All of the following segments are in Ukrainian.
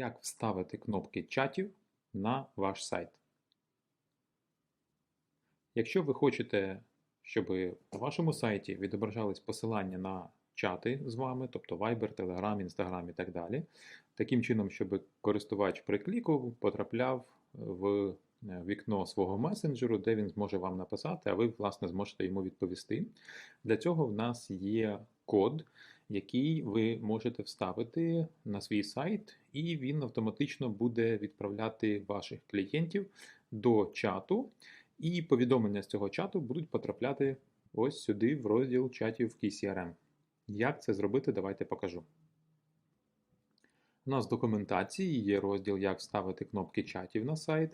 Як вставити кнопки чатів на ваш сайт? Якщо ви хочете, щоб на вашому сайті відображались посилання на чати з вами, тобто Viber, Telegram, Instagram і так далі, таким чином, щоб користувач при кліку потрапляв в е, вікно свого месенджеру, де він зможе вам написати, а ви, власне, зможете йому відповісти. Для цього в нас є код, який ви можете вставити на свій сайт, і він автоматично буде відправляти ваших клієнтів до чату, і повідомлення з цього чату будуть потрапляти ось сюди, в розділ чатів в KCRM. Як це зробити, давайте покажу. У нас в документації є розділ, як вставити кнопки чатів на сайт.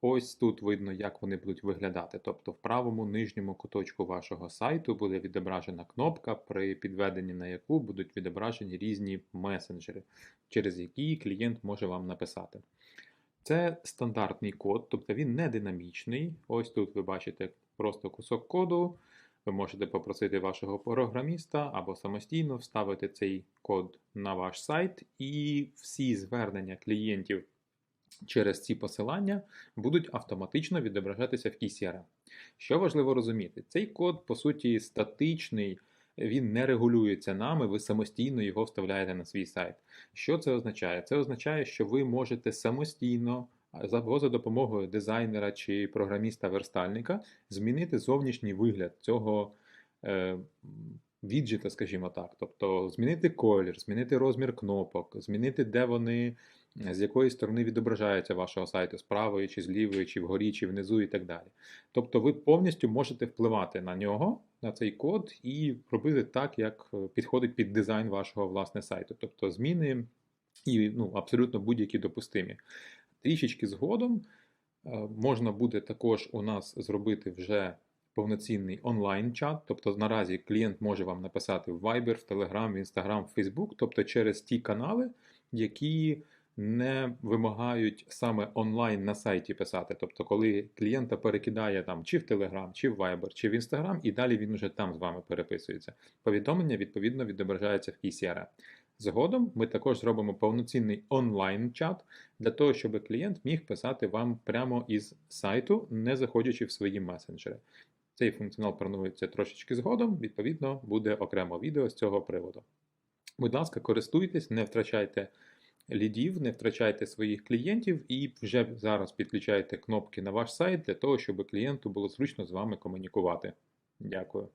Ось тут видно, як вони будуть виглядати. Тобто в правому нижньому куточку вашого сайту буде відображена кнопка, при підведенні на яку будуть відображені різні месенджери, через які клієнт може вам написати. Це стандартний код, тобто він не динамічний. Ось тут ви бачите просто кусок коду. Ви можете попросити вашого програміста або самостійно вставити цей код на ваш сайт, і всі звернення клієнтів через ці посилання будуть автоматично відображатися в KCRM. Що важливо розуміти, цей код, по суті, статичний, він не регулюється нами, ви самостійно його вставляєте на свій сайт. Що це означає? Це означає, що ви можете самостійно. Або за допомогою дизайнера чи програміста-верстальника змінити зовнішній вигляд цього е, віджита, скажімо так. Тобто змінити колір, змінити розмір кнопок, змінити, де вони, з якої сторони відображаються вашого сайту, з правої, чи з лівої, чи вгорі, чи внизу, і так далі. Тобто ви повністю можете впливати на нього, на цей код, і робити так, як підходить під дизайн вашого власне сайту. Тобто зміни і ну, абсолютно будь-які допустимі. Трішечки згодом е, можна буде також у нас зробити вже повноцінний онлайн-чат. Тобто наразі клієнт може вам написати в Viber, в Telegram, в Instagram, в Facebook, тобто через ті канали, які не вимагають саме онлайн на сайті писати. Тобто, коли клієнта перекидає там чи в Telegram, чи в Viber, чи в Instagram, і далі він вже там з вами переписується. Повідомлення відповідно відображається в PCRM. Згодом ми також зробимо повноцінний онлайн-чат для того, щоб клієнт міг писати вам прямо із сайту, не заходячи в свої месенджери. Цей функціонал планується трошечки згодом, відповідно, буде окремо відео з цього приводу. Будь ласка, користуйтесь, не втрачайте лідів, не втрачайте своїх клієнтів і вже зараз підключайте кнопки на ваш сайт для того, щоб клієнту було зручно з вами комунікувати. Дякую.